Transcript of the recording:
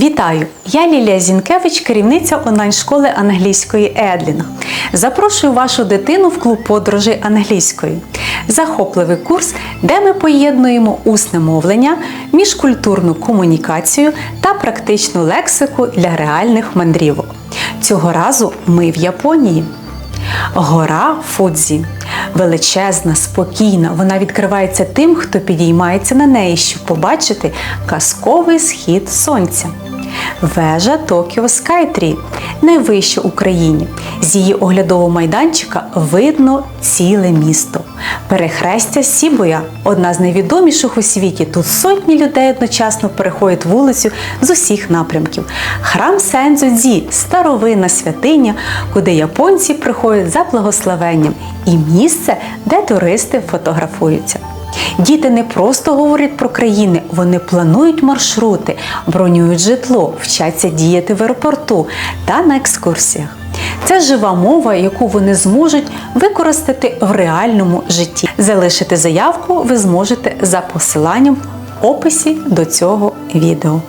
Вітаю! Я Лілія Зінкевич, керівниця онлайн-школи англійської Едлінг. Запрошую вашу дитину в клуб подорожей англійської. Захопливий курс, де ми поєднуємо усне мовлення, міжкультурну комунікацію та практичну лексику для реальних мандрівок. Цього разу ми в Японії. Гора Фудзі. Величезна, спокійна, вона відкривається тим, хто підіймається на неї, щоб побачити казковий схід сонця. Вежа Токіо Скайтрі найвища в Україні. З її оглядового майданчика видно ціле місто. Перехрестя Сібоя одна з найвідоміших у світі. Тут сотні людей одночасно переходять вулицю з усіх напрямків. Храм Сензо-Дзі – старовинна святиня, куди японці приходять за благословенням, і місце, де туристи фотографуються. Діти не просто говорять про країни, вони планують маршрути, бронюють житло, вчаться діяти в аеропорту та на екскурсіях. Це жива мова, яку вони зможуть використати в реальному житті. Залишити заявку ви зможете за посиланням в описі до цього відео.